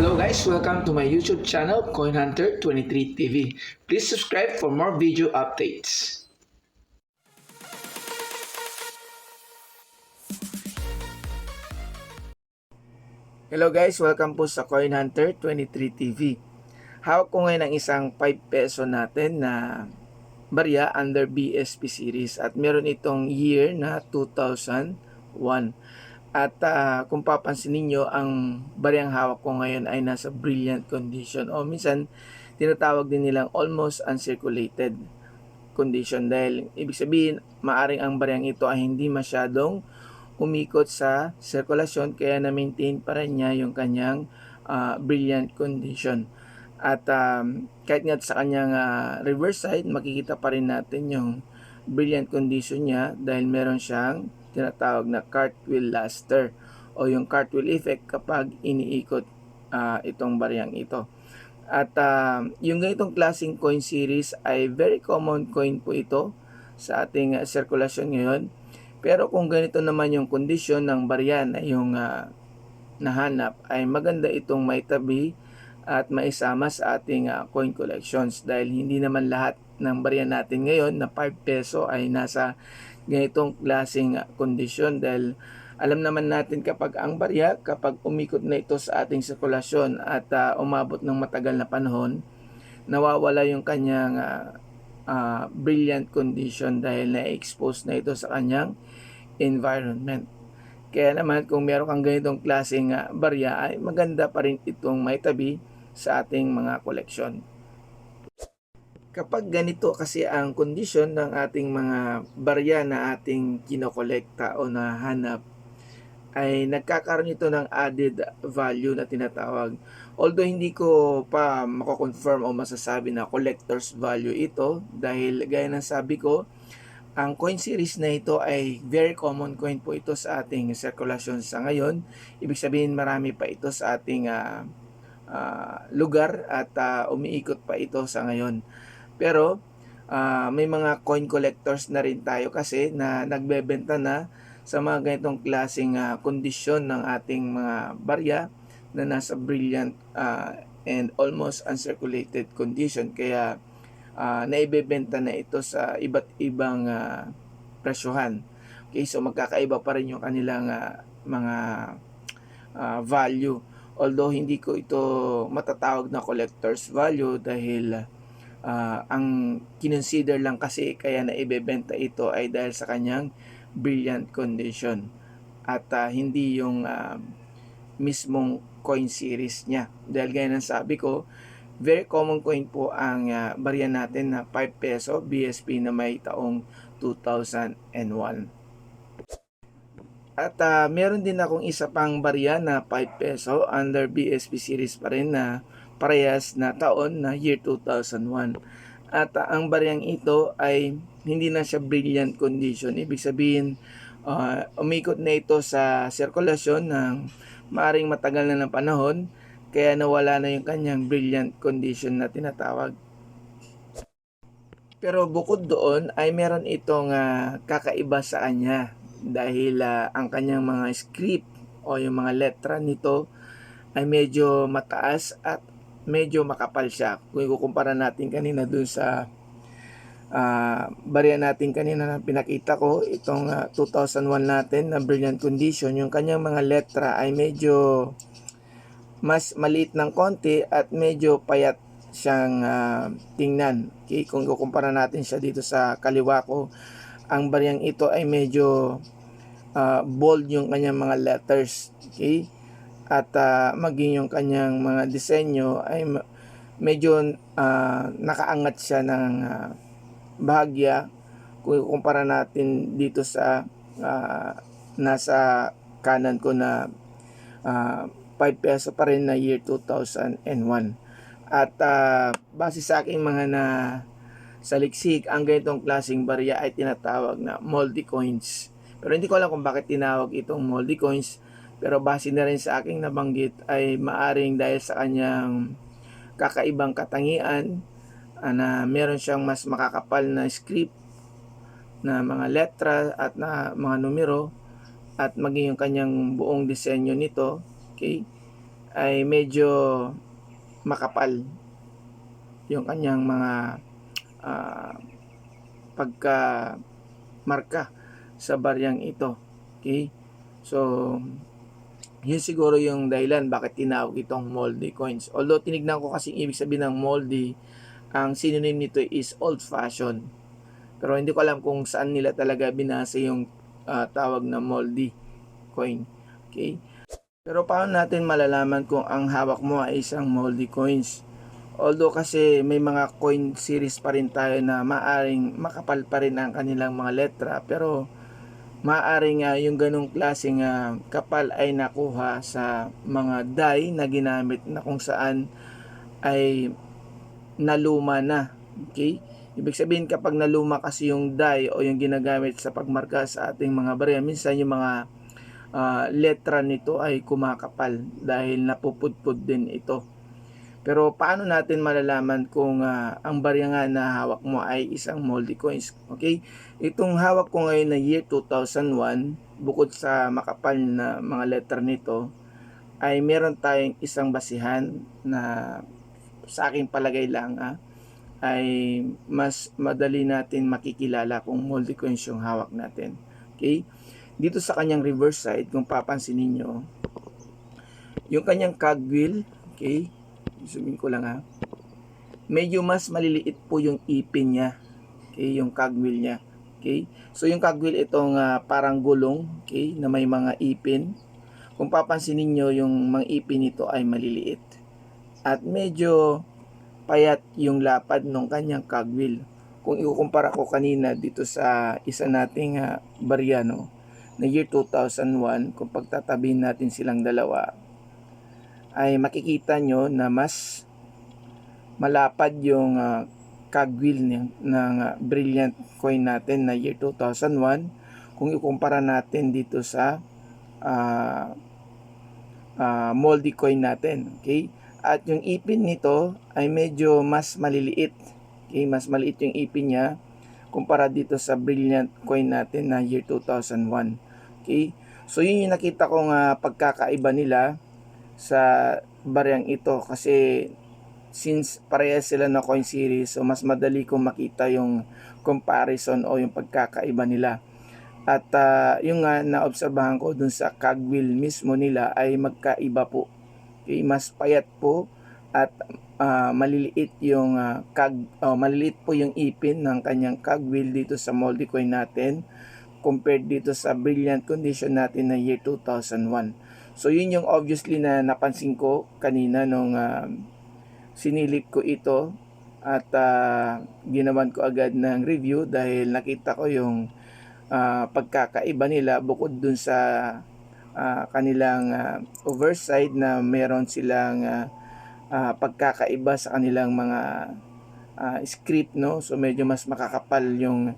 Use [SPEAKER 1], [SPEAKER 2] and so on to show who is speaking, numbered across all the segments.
[SPEAKER 1] Hello guys, welcome to my YouTube channel Coin Hunter 23 TV. Please subscribe for more video updates. Hello guys, welcome po sa Coin Hunter 23 TV. Hawak ko ngayon ang isang 5 peso natin na barya under BSP series at meron itong year na 2001. At ah, kung papansin ninyo, ang bariyang hawak ko ngayon ay nasa brilliant condition o minsan tinatawag din nilang almost uncirculated condition dahil ibig sabihin maaring ang bariyang ito ay hindi masyadong umikot sa sirkulasyon kaya na-maintain pa rin niya yung kanyang ah, brilliant condition. At um, kahit nga sa kanyang ah, reverse side, makikita pa rin natin yung brilliant condition niya dahil meron siyang tinatawag na cartwheel luster o yung cartwheel effect kapag iniikot ah, itong bariyang ito. At ah, yung ganitong klaseng coin series ay very common coin po ito sa ating ah, sirkulasyon ngayon. Pero kung ganito naman yung kondisyon ng barya na yung ah, nahanap ay maganda itong may tabi at maisama sa ating ah, coin collections dahil hindi naman lahat ng barya natin ngayon na 5 peso ay nasa ganitong klaseng kondisyon dahil alam naman natin kapag ang barya kapag umikot na ito sa ating sirkulasyon at ah, umabot ng matagal na panahon nawawala yung kanyang ah, ah, brilliant condition dahil na-expose na ito sa kanyang environment. Kaya naman kung meron kang ganitong klaseng ah, barya ay maganda pa rin itong may tabi sa ating mga koleksyon. Kapag ganito kasi ang kondisyon ng ating mga barya na ating kinokolekta o nahanap ay nagkakaroon ito ng added value na tinatawag. Although hindi ko pa mako-confirm o masasabi na collector's value ito dahil gaya ng sabi ko, ang coin series na ito ay very common coin po ito sa ating sirkulasyon sa ngayon. Ibig sabihin marami pa ito sa ating ah, ah, lugar at ah, umiikot pa ito sa ngayon. Pero ah, may mga coin collectors na rin tayo kasi na nagbebenta na sa mga ganitong klaseng ah, kondisyon ng ating mga barya na nasa brilliant ah, and almost uncirculated condition. Kaya ah, naibebenta na ito sa iba't ibang ah, presyohan. Okay, so magkakaiba pa rin yung kanilang ah, mga ah, value. Although hindi ko ito matatawag na collector's value dahil ah, ang kinonsider lang kasi kaya na ibebenta ito ay dahil sa kanyang brilliant condition at ah, hindi yung ah, mismong coin series niya. Dahil gaya ng sabi ko, very common coin po ang uh, barya natin na 5 peso BSP na may taong 2001. At ah, meron din akong isa pang barya na 5 peso under BSP series pa rin na parehas na taon na year 2001. At ah, ang baryang ito ay hindi na siya brilliant condition. Ibig sabihin, ah, umikot na ito sa sirkulasyon ng maaring matagal na ng panahon kaya nawala na yung kanyang brilliant condition na tinatawag. Pero bukod doon ay meron itong ah, kakaiba sa kanya dahil ah, ang kanyang mga script o yung mga letra nito ay medyo mataas at medyo makapal siya. Kung ikukumpara natin kanina dun sa ah barya natin kanina na pinakita ko, itong ah, 2001 natin na brilliant condition, yung kanyang mga letra ay medyo mas maliit ng konti at medyo payat siyang ah, tingnan. Okay, kung kukumpara natin siya dito sa kaliwa ko, ang baryang ito ay medyo ah, bold yung kanyang mga letters. Okay? At ah, maging yung kanyang mga disenyo ay medyo ah, nakaangat siya ng ah, bahagya kung kumpara natin dito sa ah, nasa kanan ko na ah, 5 peso pa rin na year 2001. At ah, base sa aking mga na saliksik, ang ganitong klaseng barya ay tinatawag na moldy coins. Pero hindi ko alam kung bakit tinawag itong moldy coins. Pero base na rin sa aking nabanggit ay maaring dahil sa kanyang kakaibang katangian ah, na meron siyang mas makakapal na script na mga letra at na mga numero at maging yung kanyang buong disenyo nito okay ay medyo makapal yung kanyang mga ah, pagka marka sa baryang ito. Okay? So, yun siguro yung dahilan bakit tinawag itong moldy coins. Although tinignan ko kasi ibig sabihin ng moldy, ang synonym nito is old fashion. Pero hindi ko alam kung saan nila talaga binasa yung ah, tawag na moldy coin. Okay? Pero paano natin malalaman kung ang hawak mo ay isang moldy coins? Although kasi may mga coin series pa rin tayo na maaring makapal pa rin ang kanilang mga letra pero maaring nga yung ganong klaseng ah, kapal ay nakuha sa mga die na ginamit na kung saan ay naluma na. Okay? Ibig sabihin kapag naluma kasi yung die o yung ginagamit sa pagmarka sa ating mga barya, minsan yung mga ah, letra nito ay kumakapal dahil napupudpud din ito. Pero paano natin malalaman kung ah, ang barya nga na hawak mo ay isang moldy coins? Okay? Itong hawak ko ngayon na year 2001, bukod sa makapal na mga letter nito, ay meron tayong isang basihan na sa aking palagay lang ah, ay mas madali natin makikilala kung moldy coins yung hawak natin. Okay? Dito sa kanyang reverse side, kung papansinin nyo, yung kanyang cogwheel, okay, Zoomin ko lang ha. Medyo mas maliliit po yung ipin niya. Okay, yung cogwheel niya. Okay? So yung cogwheel itong ah, parang gulong, okay, na may mga ipin. Kung papansinin niyo yung mga ipin nito ay maliliit. At medyo payat yung lapad ng kanyang cogwheel. Kung ikukumpara ko kanina dito sa isa nating uh, Bariano na year 2001, kung pagtatabihin natin silang dalawa, ay makikita nyo na mas malapad yung uh, cogwheel ng, ng uh, brilliant coin natin na year 2001 kung ikumpara natin dito sa uh, uh, moldy coin natin okay? At yung ipin nito ay medyo mas maliliit okay? Mas maliit yung ipin niya kumpara dito sa brilliant coin natin na year 2001 okay? So yun yung nakita kong uh, pagkakaiba nila sa baryang ito kasi since parehas sila na coin series so mas madali kong makita yung comparison o yung pagkakaiba nila. At uh, yung nga naobserbahan ko dun sa cogwheel mismo nila ay magkaiba po. Okay, mas payat po at uh, maliliit yung uh, cog, oh, maliliit po yung ipin ng kanyang cogwheel dito sa moldy coin natin compared dito sa brilliant condition natin na year 2001 So yun yung obviously na napansin ko kanina nung uh, sinilip ko ito at uh, ginawan ko agad ng review dahil nakita ko yung uh, pagkakaiba nila bukod dun sa uh, kanilang uh, overside na meron silang uh, uh, pagkakaiba sa kanilang mga uh, script no? So medyo mas makakapal yung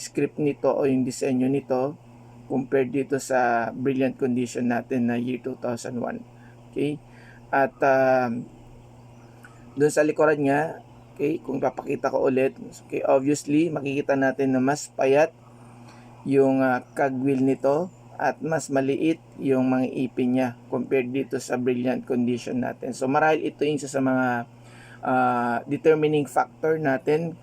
[SPEAKER 1] script nito o yung disenyo nito compared dito sa brilliant condition natin na year 2001. Okay? At uh, doon sa likuran niya, okay, kung papakita ko ulit, okay, obviously makikita natin na mas payat yung uh, cogwheel nito at mas maliit yung mga ipin niya compared dito sa brilliant condition natin. So marahil ito yung isa sa mga uh, determining factor natin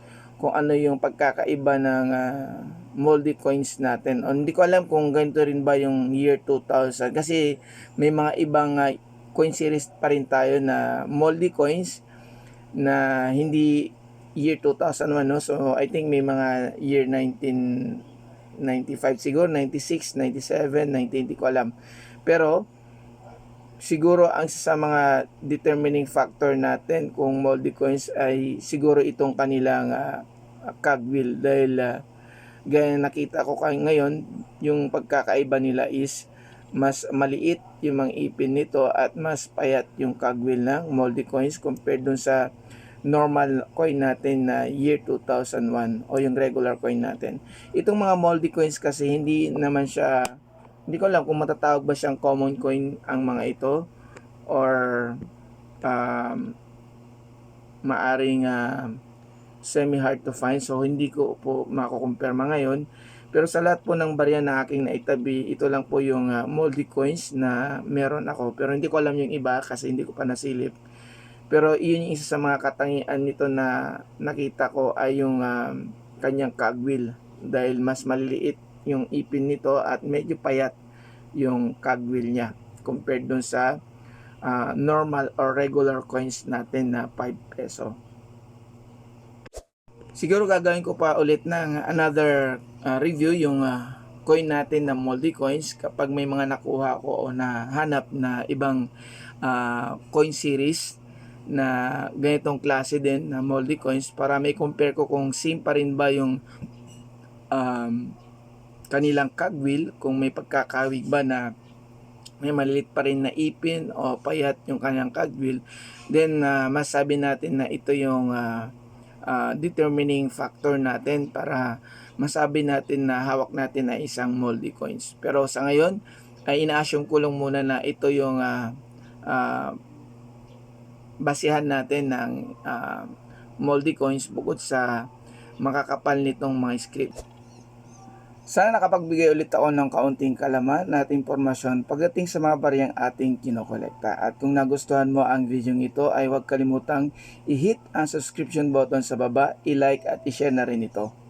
[SPEAKER 1] kung ano yung pagkakaiba ng uh, moldy coins natin. O, hindi ko alam kung ganito rin ba yung year 2000 kasi may mga ibang uh, coin series pa rin tayo na moldy coins na hindi year 2001 no. So I think may mga year 1995 siguro, 96, 97, 19 hindi ko alam. Pero siguro ang sa mga determining factor natin kung moldy coins ay siguro itong kanilang uh, cogwheel dahil uh, Gaya nakita ko kay ngayon, yung pagkakaiba nila is mas maliit yung mga ipin nito at mas payat yung cogwheel ng moldy coins compared dun sa normal coin natin na year 2001 o yung regular coin natin. Itong mga moldy coins kasi hindi naman siya hindi ko alam kung matatawag ba siyang common coin ang mga ito or um, maaring uh, semi hard to find so hindi ko po makukumpirma ngayon Pero sa lahat po ng barya na aking naitabi, ito lang po yung ah, moldy coins na meron ako. Pero hindi ko alam yung iba kasi hindi ko pa nasilip. Pero iyon yung isa sa mga katangian nito na nakita ko ay yung ah, kanyang cogwheel. Dahil mas maliliit yung ipin nito at medyo payat yung cogwheel niya compared dun sa ah, normal or regular coins natin na 5 peso. Siguro gagawin ko pa ulit ng another ah, review yung ah, coin natin na moldy coins. Kapag may mga nakuha ko o nahanap na ibang ah, coin series na ganitong klase din na moldy coins para may compare ko kung same pa rin ba yung um, kanilang cogwheel kung may pagkakawig ba na may malilit pa rin na ipin o payat yung kanyang cogwheel then ah, masabi natin na ito yung ah, ah, determining factor natin para masabi natin na hawak natin na isang moldy coins. Pero sa ngayon, ay ina-assume ko lang muna na ito yung ah, ah, basihan natin ng ah, moldy coins bukod sa makakapal nitong mga script. Sana nakapagbigay ulit ako ng kaunting kalaman at impormasyon pagdating sa mga bariyang ating kinokolekta. At kung nagustuhan mo ang video ito ay huwag kalimutang i-hit ang subscription button sa baba, i-like at i-share na rin ito.